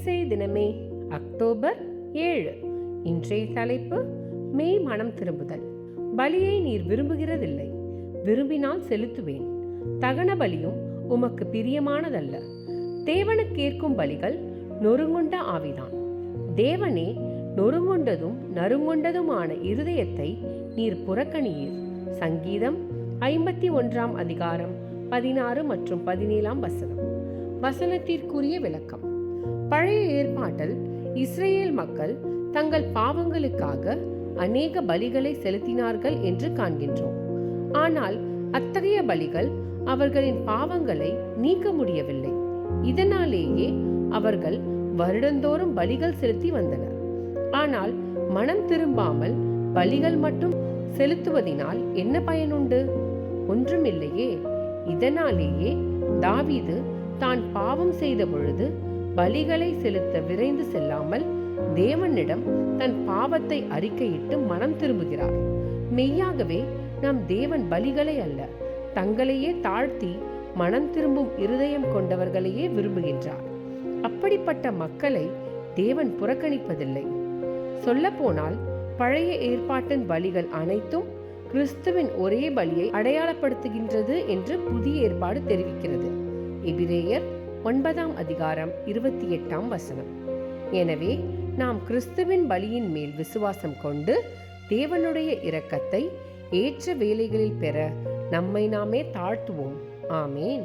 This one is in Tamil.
இசை தினமே அக்டோபர் ஏழு. இன்றைய தலைப்பு மெய் மனம் திரும்புதல். பலியை நீர் விரும்புகிறதில்லை. விரும்பினால் செலுத்துவேன். தகன பலியும் உமக்கு பிரியமானதல்ல. தேவனுக்கேற்கும் பலிகள் நொறுங்குண்ட ஆவிதான். தேவனே நொறுங்குண்டதும் நறுங்குண்டதுமான இருதயத்தை நீர் புறக்கணியீர். சங்கீதம் ஐம்பத்தி ஒன்றாம் அதிகாரம் பதினாறு மற்றும் பதினேழாம் வசனம். வசனத்திற்குரிய விளக்கம். பழைய ஏற்பாட்டில் இஸ்ரேல் மக்கள் தங்கள் பாவங்களுக்காக அநேக பலிகளை செலுத்தினார்கள் என்று காண்கின்றோம். ஆனால் அத்தகைய பலிகள் அவர்களின் பாவங்களை நீக்க முடியவில்லை. இதனாலேயே அவர்கள் வருடந்தோறும் பலிகள் செலுத்தி வந்தனர். ஆனால் மனம் திரும்பாமல் பலிகள் மட்டும் செலுத்துவதினால் என்ன பயனுண்டு? ஒன்றுமில்லையே. இதனாலேயே தாவீது தான் பாவம் செய்த பொழுது பலிகளை செலுத்த விரைந்து செல்லாமல் தேவனிடம் தன் பாவத்தை அறிக்கையிட்டு மனம் திரும்புகிறார். மெய்யாகவே நம் தேவன் பலிகளை அல்ல தங்களையே தாழ்த்தி மனம் திரும்பும் இருதயம் கொண்டவர்களையே விரும்புகின்றார். அப்படிப்பட்ட மக்களை தேவன் புறக்கணிப்பதில்லை. சொல்லப்போனால் பழைய ஏற்பாட்டின் பலிகள் அனைத்தும் கிறிஸ்துவின் ஒரே பலியை அடையாளப்படுத்துகின்றது என்று புதிய ஏற்பாடு தெரிவிக்கிறது. எபிரேயர் ஒன்பதாம் அதிகாரம் இருபத்தி எட்டாம் வசனம். எனவே நாம் கிறிஸ்துவின் பலியின் மேல் விசுவாசம் கொண்டு தேவனுடைய இரக்கத்தை ஏற்ற வேலைகளில் பெற நம்மை நாமே தாழ்த்துவோம். ஆமேன்.